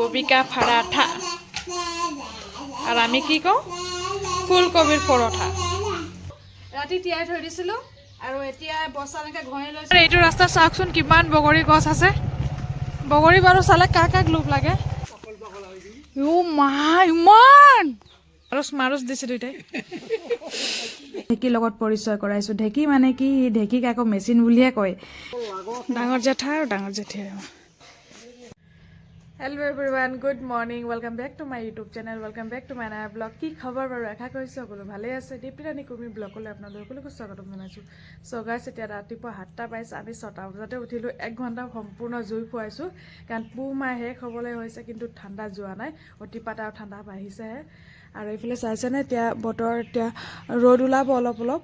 গবিকা ফাৰাঠা আৰু আমি কি কওঁ? ফুলকবিৰ পৰঠা ৰাতি তিয়াই থৈ দিছিলোঁ আৰু এতিয়া বস্তা এনেকৈ ঘঁহি লৈছোঁ। এইটো ৰাস্তা চাওকচোন কিমান বগৰী গছ আছে। বগৰী বাৰু চালে কাক কাক লোভ লাগে? মা ইমান! মাৰুচ মাৰুচ দিছে দুইটাই। ঢেঁকীৰ লগত পৰিচয় কৰাইছোঁ। ঢেঁকী মানে কি? ঢেঁকীক আকৌ মেচিন বুলিহে কয়। ডাঙৰ জেঠা আৰু ডাঙৰ জেঠী hello' everyone good morning welcome back to my YouTube channel welcome back to my নায়া blog কি খবৰ বাৰু? আশা কৰিছোঁ সকলো ভালেই আছে। দীপ্তিৰাণী কুৰ্মী ব্লগলৈ আপোনালোক সকলোকে স্বাগতম জনাইছোঁ। চ' গাইছ এতিয়া ৰাতিপুৱা সাতটা পাইছে। আমি ছটা বজাতে উঠিলোঁ। এক ঘণ্টা সম্পূৰ্ণ জুই খুৱাইছোঁ কাৰণ পুহ মাহ শেষ হ'বলৈ হৈছে, কিন্তু ঠাণ্ডা যোৱা নাই। অতিপাত আৰু ঠাণ্ডা বাঢ়িছেহে। আৰু এইফালে চাইছেনে এতিয়া বতৰ, এতিয়া ৰ'দ ওলাব অলপ অলপ।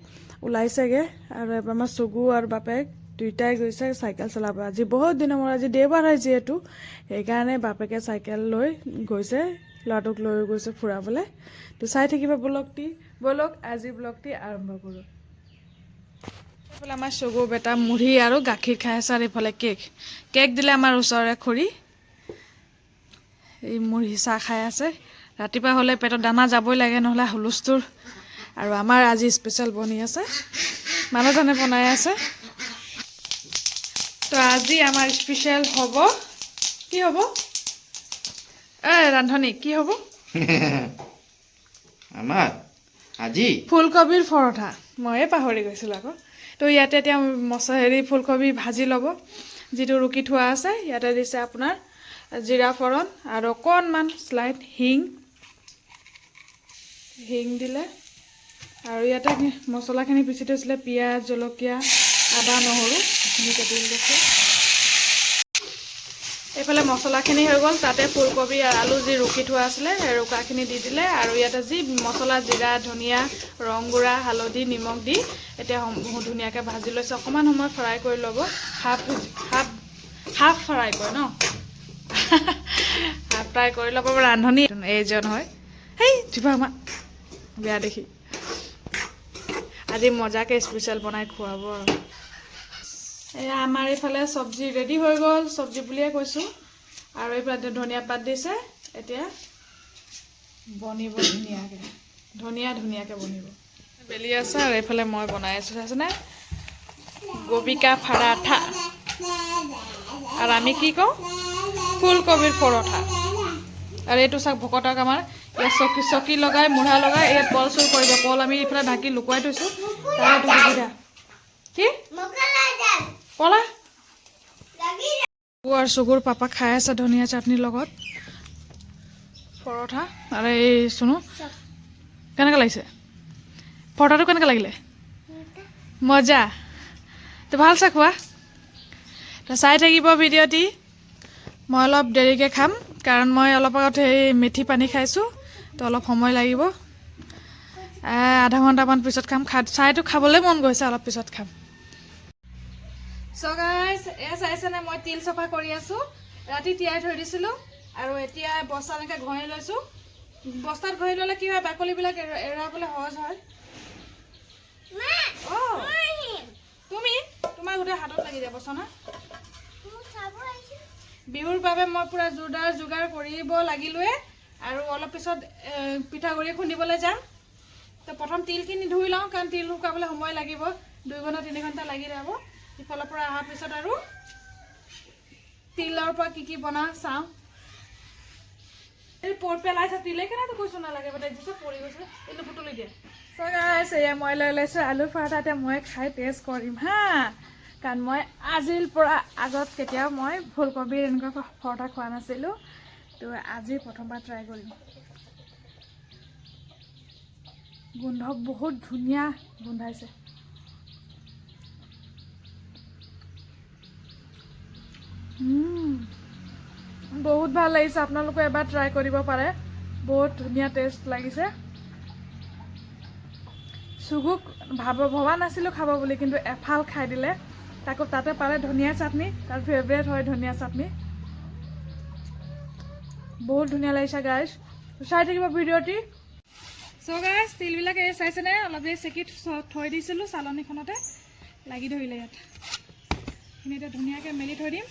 ওলাইছেগৈ। আৰু এবাৰ আমাৰ চগু আৰু বাপেক দুইটাই গৈছে, চাইকেল চলাব। আজি বহুত দিনৰ মূৰত, আজি দেওবাৰ হয় যিহেতু। সেইকাৰণে বাপেকে চাইকেল লৈ গৈছে, ল'ৰাটোক লৈ গৈছে ফুৰাবলৈ। তো চাই থাকিবা ব্লগটি। ব'লক আজি ব্লগটি আৰম্ভ কৰোঁ। এইফালে আমাৰ চগু বেটা মুড়ি আৰু গাখীৰ খাই আছে, আৰু এইফালে কেক। কেক দিলে আমাৰ ওচৰৰে খুৰী। এই মুড়ি চাহ খাই আছে। ৰাতিপুৱা হ'লে পেটত দানা যাবই লাগে, নহ'লে হুলস্থুল। আৰু আমাৰ আজি স্পেচিয়েল বনি আছে। মানুহজনে বনাই আছে। তো আজি আমাৰ স্পেচিয়েল হ'ব। কি হ'ব? এ ৰান্ধনী কি হ'ব? আমাৰ আজি? ফুলকবিৰ পৰঠা। ময়ে পাহৰি গৈছিলোঁ আকৌ। তো ইয়াতে এতিয়া মচ হেৰি ফুলকবি ভাজি ল'ব। যিটো ৰুকি থোৱা আছে ইয়াতে দিছে আপোনাৰ জিৰা ফৰণ আৰু অকণমান শ্লাইড হিং। হিং দিলে। আৰু ইয়াতে মছলাখিনি পিচি থৈছিলে পিঁয়াজ জলকীয়া আদা নহৰু। সেইখিনি কাটি লৈছে এইফালে মছলাখিনি হৈ গ'ল তাতে ফুলকবি আলু যি ৰুকি থোৱা আছিলে সেই ৰুকাখিনি দি দিলে আৰু ইয়াতে যি মছলা জিৰা ধনিয়া ৰংগুড়া হালধি নিমখ দি এতিয়া ধুনীয়াকৈ ভাজি লৈছে। অকণমান সময় ফ্ৰাই কৰি ল'ব। হাফ হাফ হাফ ফ্ৰাই কৰে ন? হাফ ফ্ৰাই কৰি ল'ব ৰান্ধনী। এইজন হয়। সেই দিবা আমাৰ বেয়া দেখি। আজি মজাকৈ স্পেচিয়েল বনাই খুৱাব আৰু। এয়া আমাৰ এইফালে চব্জি ৰেডি হৈ গ'ল চব্জি বুলিয়ে কৈছোঁ। আৰু এইফালে ধনিয়া পাত দিছে এতিয়া বনিব ধুনীয়াকৈ ধুনীয়া ধুনীয়াকৈ বনিব। বেলি আছে আৰু এইফালে মই বনাই আছোঁ চাইছেনে? গবিকা ফাৰাঠা। আৰু আমি কি কওঁ? ফুলকবিৰ পৰঠা। আৰু এইটো চাওক ভকতক আমাৰ ইয়াত চকী চকী লগাই মুঢ়া লগাই ইয়াত কল চুৰ কৰিব। কল আমি এইফালে ঢাকি লুকুৱাই থৈছোঁ। তাৰ এইটো সুবিধা কি চকু আৰু চকুৰ পাপা খাই আছে ধনিয়া চাটনিৰ লগত। পৰঠা। আৰু এই চুনু। কেনেকৈ লাগিছে? পৰঠাটো কেনেকৈ লাগিলে? মজা। তো ভাল চা খোৱা? তো চাই থাকিব ভিডিঅ'টি মই অলপ দেৰিকৈ খাম কাৰণ মই অলপ আগত সেই মেথি পানী খাইছোঁ তো অলপ সময় লাগিব। আধা ঘণ্টামান পিছত খাম। খা চাইটো খাবলৈ মন গৈছে অলপ পিছত খাম। চ' গাইজ এয়া চাইছেনে মই তিল চফা কৰি আছোঁ। ৰাতি তিয়াই থৈ দিছিলোঁ। আৰু এতিয়া বস্তা এনেকৈ ঘঁহি লৈছোঁ। বস্তাত ঘঁহি ল'লে কি হয়? বাকলিবিলাক এৰা- এৰাবলৈ সহজ হয়। অ' তুমি? তোমাৰ গোটেই হাতত লাগি যাব চনা। বিহুৰ বাবে মই পূৰা জোৰদাৰ যোগাৰ কৰিব লাগিলোৱে। আৰু অলপ পিছত পিঠাগুড়ি খুন্দিবলৈ যাম। তো প্ৰথম তিলখিনি ধুই লওঁ কাৰণ তিল শুকাবলৈ সময় লাগিব। দুই ঘণ্টা তিনি ঘণ্টা লাগি যাব। ইফালৰ পৰা অহাৰ পিছত আৰু তিলৰ পৰা কি কি বনাওঁ চাওঁ। পেলাইছে, তিলে কেনেকৈ কৈছোঁ নালাগে মানে দিছে পৰি গৈছে। এইটো বুটলি দিয়ে। চ' গাইছ মই লৈ লৈছোঁ আলু পৰঠা, এতিয়া মই খাই টেষ্ট কৰিম হা। কাৰণ মই আজিৰ পৰা আগত কেতিয়াও মই ফুলকবিৰ এনেকুৱা পৰঠা খোৱা নাছিলোঁ। তো আজি প্ৰথমবাৰ ট্ৰাই কৰিম। গোন্ধ বহুত ধুনীয়া গোন্ধাইছে। বহুত ভালো লাগিছে, আপোনালোকে এবাৰ ট্ৰাই কৰিব পাৰে। বহুত ধুনীয়া টেষ্ট লাগিছে। চুগুক ভাব, ভবা নাছিলোঁ খাব বুলি, কিন্তু এফাল খাই দিলে। তাকো তাতে পালে ধনিয়া চাটনি, তাৰ ফেভৰেট হয় ধনিয়া চাটনি। বহুত ধুনীয়া লাগিছে গাইজ চাই থাকিব ভিডিঅ'টি। চ' গাইজ তিলবিলাক এই চাইছেনে? অলপ দেৰি চেকি থ- দিছিলোঁ চালনীখনতে। লাগি ধৰিলে ইয়াত। এইখিনি এতিয়া ধুনীয়াকৈ মেলি থৈ দিম।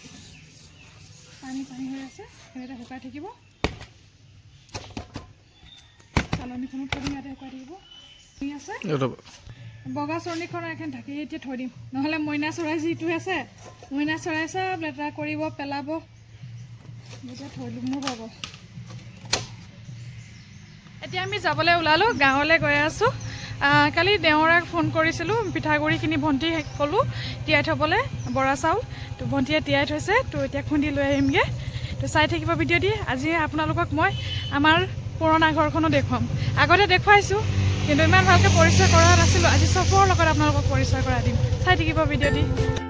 পানী পানী হৈ আছে এইখিনিতে শুকাই থাকিব। চালনীখনত থৈ দিম ইয়াতে শুকাই থাকিব। ঠিক আছে। বগা চৰণীখন এখন ঢাকি এতিয়া থৈ দিম। নহ'লে মইনা চৰাই যিটো আছে মইনা চৰাই চব লেতেৰা কৰিব পেলাব। এতিয়া থৈ দিম মোৰ পাব এতিয়া আমি যাবলৈ ওলালোঁ গাঁৱলৈ গৈ আছোঁ। কালি দেওৰাক ফোন কৰিছিলোঁ, পিঠাগুড়িখিনি ভণ্টি ক'লোঁ, তিয়াই থ'বলৈ, বৰা চাউল, তো ভণ্টিয়ে তিয়াই থৈছে, তো এতিয়া খুন্দি লৈ আহিমগৈ। তো চাই থাকিব ভিডিঅ' আজি আপোনালোকক মই আমাৰ পুৰণা ঘৰখনো দেখুৱাম। আগতে দেখুৱাইছোঁ, কিন্তু ইমান ভালকৈ পৰিচয় কৰা নাছিলোঁ আজি চবৰ লগত আপোনালোকক পৰিচয় কৰাই দিম। চাই থাকিব ভিডিঅ'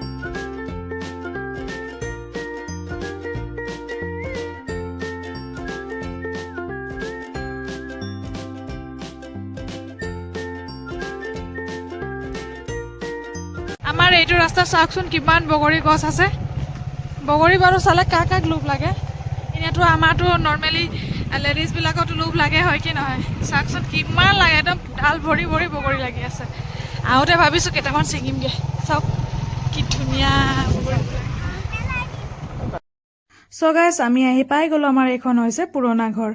ৰাস্তা চাওকচোন কিমান বগৰী গছ আছে। বগৰী বাৰু চালে কাক কাক লোভ লাগে। এনেইতো আমাৰতো নৰ্মেলি লেডিজবিলাকতো লোভ লাগে হয় কি নহয়? চাওকচোন কিমান লাগে একদম ডাল ভৰি ভৰি বগৰী লাগি আছে। আহোঁতে ভাবিছোঁ কেইটামান ছিঙিমগৈ। চাওক কি ধুনীয়া চ' গাইছ আমি আহি পাই গ'লোঁ আমাৰ এইখন হৈছে পুৰণা ঘৰ।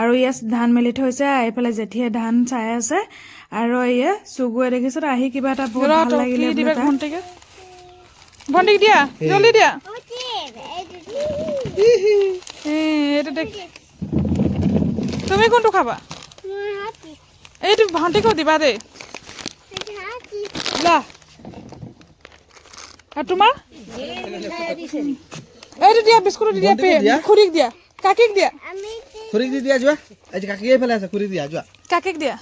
আৰু ইয়াত ধান মেলি থৈছে এইফালে জেঠীয়ে ধান চাই আছে। আৰু ইয়ে চুগুৱে দেখিছোঁ আহি কিবা এটা বহুত ভাল লাগিলে ভণ্টিক দিয়া? জলদি দিয়া। এইটো দেখ। তুমি কোনটো খাবা? এইটো ভণ্টিকো দিবা দেই। লা। আৰু তোমাৰ? এইটো দিয়া বিস্কুট দিয়া? খুৰীক দিয়া কাকিক দিয়া। খুৰীক দি দিয়া যোৱা। আজি কাকি এইফালে আছে খুৰী দিয়া যোৱা। কাকিক দিয়া।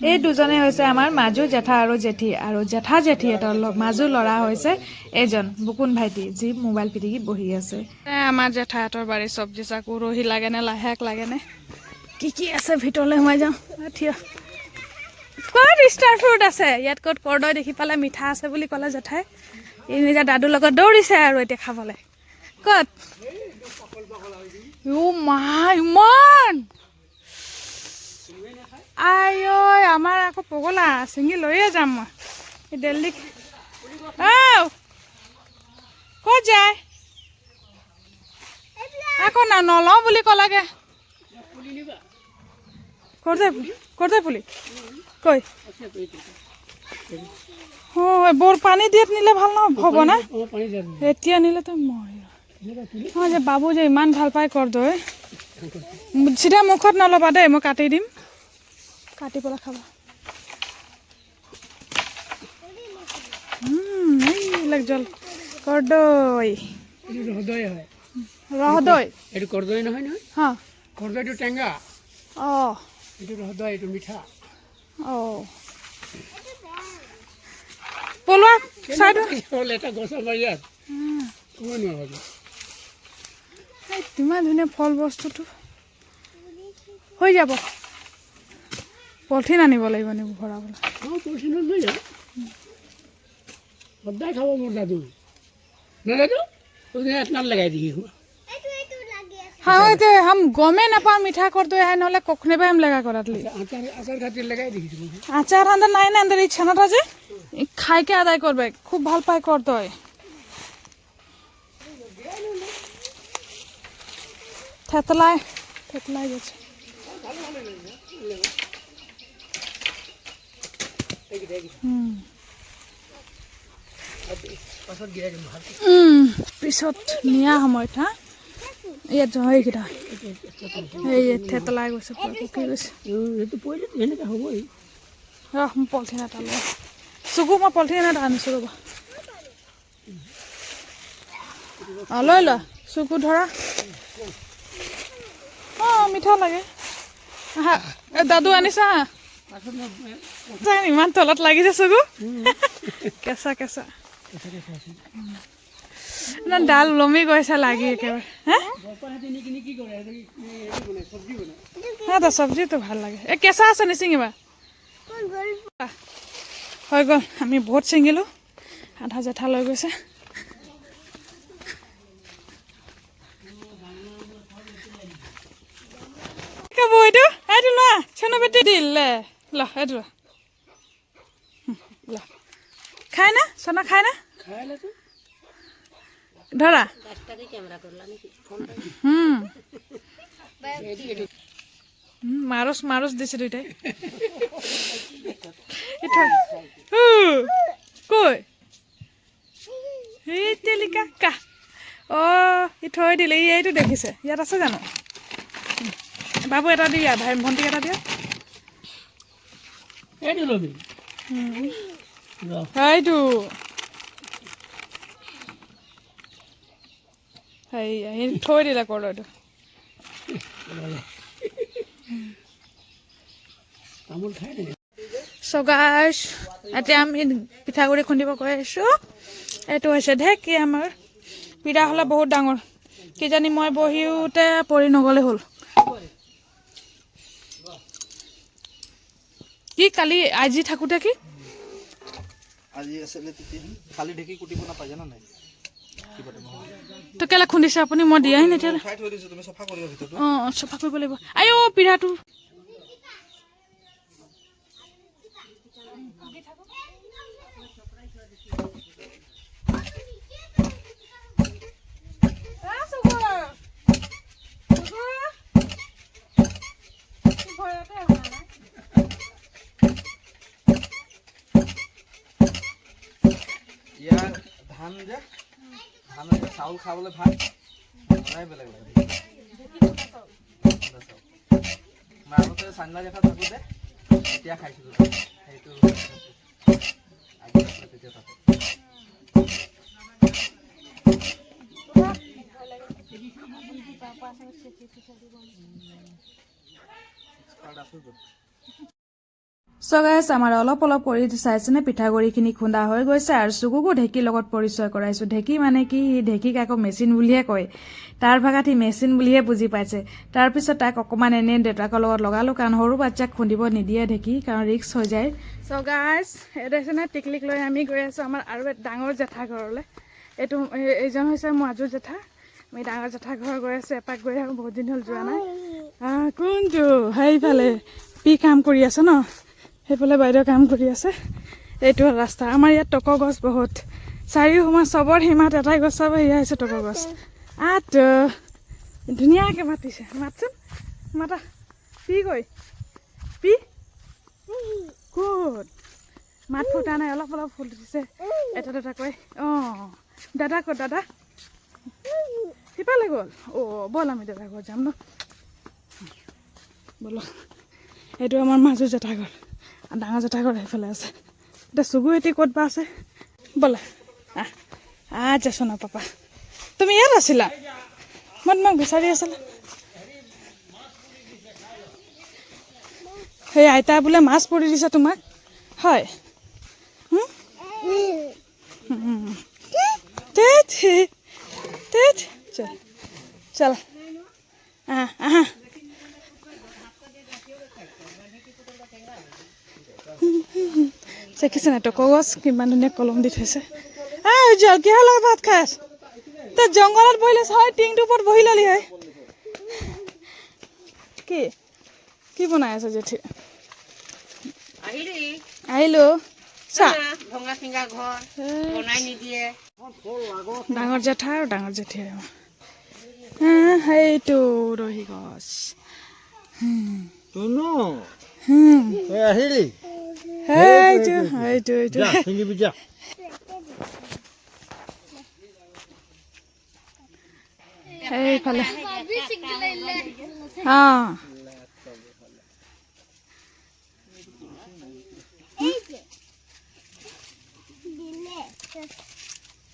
এই দুজনে হৈছে আমাৰ মাজু জেঠা আৰু জেঠী। আৰু জেঠা জেঠীহঁতৰ মাজু ল'ৰা হৈছে এজন বুকুন ভাইটি যি মোবাইল পিটিকি বহি আছে। আমাৰ জেঠাহঁতৰ বাৰী চব্জি চাকু ৰহি লাগেনে লাহেক লাগেনে? কি কি আছে ভিতৰলৈ সোমাই যাওঁ। থিয়। ক'ত ষ্টাৰ ফ্ৰুট আছে? ইয়াত ক'ত কৰ্দৈ দেখি পালে মিঠা আছে বুলি ক'লে জেঠাই। এই নিজৰ দাদুৰ লগত দৌৰিছে আৰু এতিয়া খাবলৈ। ক'ত? ইমান! আই ঐ আমাৰ আকৌ পগলা ছিঙি লৈয়ে যাম মই। এই দেল্লী ক'ত যায়? আকৌ না, নলওঁ বুলি ক'লাগে ক'ত যায় ক'ত যায় পুলি। কৈ অঁ বৰ পানী দিয়াত নিলে ভালো নহ হ'ব না? এতিয়া নিলেতো মই। অঁ, যে বাবু যে ইমান ভালো পায় কৰ্দৈ চিধা মুখত নল'বা দেই, মই কাটি দিম। কাটি পেলাই খাবা। এইবিলাক জল। কৰ্দৈ এইটো ৰহদৈ হয়। ৰহদৈ এইটো কৰ্দৈ নহয় নহয় হা কৰ্দৈটো টেঙা অঁ এইটো ৰহদৈ এইটো মিঠা। অঁ পলোৱা চাইডত হ'ল এটা গছৰ বাৰীত ক'ব নোৱাৰো এই ইমান ধুনীয়া ফল বস্তুটো। হৈ যাব। পলিথিন আনিব লাগিব নেবু ভৰাবলৈ অঁ পলিথিনত লৈ যাওঁ সদায় খাব মোৰ দাদু মিঠা করতো হ্যাঁ নহলে কখনে বা হাম লাগা করাত লি। আচার নাই না এই ছানাটা যে? খাই আদায় করবে খুব ভালো পায় করতো থেতলায় থেতলায় গেছে। পাছত নিয়া সময়ত, হা? ইয়াত জহৈকেইটা এই থেতলাই গৈছে পকি গৈছে। ৰহ, মই পলিথিন এটা লৈ চুকু, মই পলিথিন এটা আনিছোঁ, ৰ'বা। অঁ, লৈ লোৱা চুকু ধৰা। অঁ, মিঠা লাগে। আহা দাদু আনিছা? ইমান তলত লাগিছে চকু কেঁচা কেঁচা। ইমান ডাল ওলমি গৈছে লাগি একেবাৰে। হে? চব্জিটো ভালো লাগে। এই কেঁচা আছে নিচিঙিবা হৈ গ'ল, আমি বহুত ছিঙিলোঁ। আধা জেঠা লৈ গৈছে। এইটো? এইটো লোৱা চেনো বেটি দিলে ল হুম, ল। খায় না? চনা খায় না? খাইলে তো ধৰা হুম। হুম, মাৰচ মাৰচ দিছে দুইটাই। এই থৈ। কৈ এই তেলিকা কা। অঁ ই থৈ দিলে ই এইটো দেখিছে। ইয়াত আছে জানো? বাবু এটা দিয়া ভাই ভণ্টিক এটা দিয়া। এইটো ল'বি ৰ। সেইটো হেৰি থৈ দিলে কৰ্দৈটো তামোল খাই দে চগাৰ এতিয়া আমি পিঠাগুড়ি খুন্দিব গৈ আছোঁ। এইটো হৈছে ঢেঁকী আমাৰ। পিঠা হ'লে বহুত ডাঙৰ। কিজানি মই বহিওতে পৰি নগ'লে হ'ল। কি কালি আজি থাকোঁতে কি? আজি তেতিয়া খালি ঢেঁকী কুটিব নাপায় জানা নাই? কিবাটা তো কেলে খুন্দিছে আপুনি মই দিয়াই নাই ভিতৰটো। অঁ চফা কৰিব লাগিব। আই অ' ইয়াৰ ধান যে ধান যে চাউল খাবলৈ ভালো সদায় বেলেগ লাগে। মই আগতে চান্দা জেঠা থাকোঁতে তেতিয়া খাইছিলোঁ সেইটো তেতিয়া তাতে। চ' গাইছ আমাৰ অলপ অলপ কৰি চাইছেনে পিঠাগুড়িখিনি খুন্দা হৈ গৈছে আৰু চুকুকো ঢেঁকীৰ লগত পৰিচয় কৰাইছোঁ। ঢেঁকী মানে কি? সি ঢেঁকীক আকৌ মেচিন বুলিহে কয়। তাৰ ভাগাত সি মেচিন বুলিহে বুজি পাইছে। তাৰপিছত তাক অকণমান এনেই দেউতাকৰ লগত লগালোঁ কাৰণ সৰু বাচ্চাক খুন্দিব নিদিয়ে ঢেঁকী কাৰণ ৰিক্স হৈ যায়। চ' গাইছ এইটো টিকলিক লৈ আমি গৈ আছোঁ আমাৰ আৰু ডাঙৰ জেঠা ঘৰলৈ। এইটো এই- এইজন হৈছে মাজু জেঠা। আমি ডাঙৰ জেঠা ঘৰ গৈ আছোঁ এপাক গৈ আহোঁ বহুত দিন হ'ল যোৱা নাই। কোনটো? সেইফালে। পি কাম কৰি আছে ন? সেইফালে বাইদেউ কাম কৰি আছে। এইটো ৰাস্তা। আমাৰ ইয়াত টক গছ বহুত। চাৰিও সীমা চবৰ সীমাত এটাই গছ চাব, সেয়া হৈছে টক গছ। আত, ধুনীয়াকৈ মাতিছে। মাতচোন। মাতা। পি কৈ পি। ক'ত? মাত ফুটা নাই। অলপ অলপ ফুল দিছে। এটা দুটাকৈ। অঁ। দাদা ক'ত, দাদা? সিফালে গ'ল। অ' ব'ল আমি দাদা ঘৰত যাম ন। ব'লক এইটো আমাৰ মাজু জেঠা ঘৰ। ডাঙৰ জেঠা ঘৰ সেইফালে আছে এতিয়া চুগু এটি ক'ত বা আছে ব'লা আচ্ছা সোনা পাপা তুমি ইয়াত আছিলা মই তোমাক বিচাৰি আছিলা সেই আইতা বোলে মাছ পৰি দিছে তোমাক হয় চল চল আহা আহা দেখিছে নাই টক গছ কিমান ধুনীয়া কলম দি থৈছে এই জল কিহৰ লগত ভাত খাই আছ তই জংঘলত বহিলে হয় টিংটোৰ ওপৰত বহি ল'লি হয় কি কি বনাই আছে জেঠি আহিলি আহিলো চা ভঙা চিঙা ঘৰ বনাই নিদিয়ে ডাঙৰ জেঠা আৰু ডাঙৰ জেঠি আৰু সেইটো ৰহি গছ হুম, আহিলি? সেইটো সেইটো সেইটো ছিঙিবি যা এইফালে অঁ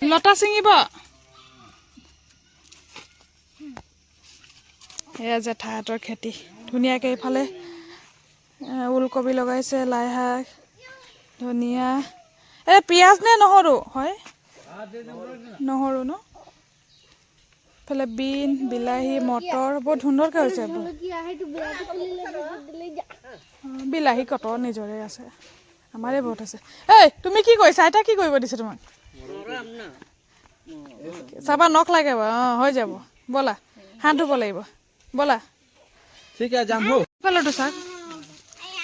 লতা ছিঙিব? এয়া জেঠাহঁতৰ খেতি। ধুনীয়াকৈ এইফালে ওলকবি লগাইছে লাই শাক ধনিয়া। এই পিঁয়াজ নে নহৰু? হয়? নহৰু ন? এইফালে বিন বিলাহী মটৰ বৰ সুন্দৰকৈ হৈছে বিলাহী কত নিজৰে আছে। আমাৰে বহুত আছে। এই তুমি কি কৰিছা? আইতা কি কৰিব দিছে তোমাক? চাবা নখ লাগে বাৰু। অঁ হৈ যাব। ব'লা হাত ধুব লাগিব। ব'লা। ঠিক আছে যাম হৌ। পেলটো চাক?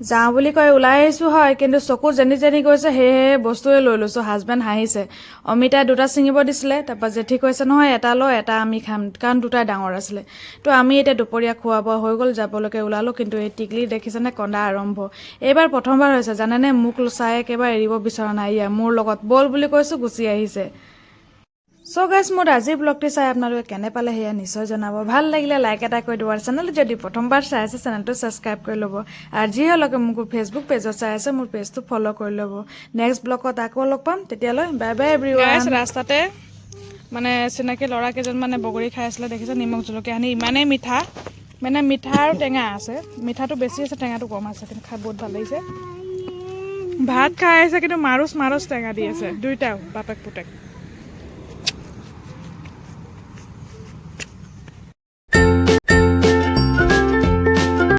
যাওঁ বুলি কৈ ওলাই আহিছোঁ হয় কিন্তু চকু যেনি যেনি গৈছে সেয়েহে বস্তুৱে লৈ লৈছোঁ। হাজবেণ্ড হাঁহিছে। অমিতাই দুটা ছিঙিব দিছিলে তাৰপৰা জেঠি কৈছে নহয় এটা লৈ এটা আমি খাম কাৰণ দুটাই ডাঙৰ আছিলে। তো আমি এতিয়া দুপৰীয়া খোৱা বোৱা হৈ গ'ল যাবলৈকে ওলালোঁ কিন্তু এই টিকলি দেখিছেনে কন্দা আৰম্ভ। এইবাৰ প্ৰথমবাৰ হৈছে জানেনে? মোক চাই একেবাৰে এৰিব বিচৰা নাই ইয়া। মোৰ লগত বল বুলি কৈছোঁ গুচি আহিছে। চ' গাইজ মোৰ আজিৰ ব্লগটি চাই আপোনালোকে কেনে পালে সেয়া নিশ্চয় জনাব। ভালো লাগিলে লাইক এটা কৰি দিব। আৰু চেনেলটো যদি প্ৰথমবাৰ চাই আছে চেনেলটো ছাবস্ক্ৰাইব কৰি ল'ব। আৰু যিসকলে মোক ফেচবুক পেজত চাই আছে, মোৰ পেজটো ফ'ল' কৰি ল'ব। নেক্সট ব্লগত আকৌ লগ পাম। তেতিয়ালৈ বাই বাই এভৰিৱান ৰাস্তাতে মানে চিনাকি ল'ৰা কেইজন মানে বগৰী খাই আছিলে, দেখিছে নিমখ জলকীয়া সানি ইমানেই মিঠা। মানে মিঠা আৰু টেঙা আছে। মিঠাটো বেছি আছে, টেঙাটো কম আছে, কিন্তু খাই বহুত ভালো লাগিছে। ভাত খাই আছে, কিন্তু মাৰুচ মাৰুচ টেঙা দি আছে। দুইটাও বাপেক পুতেক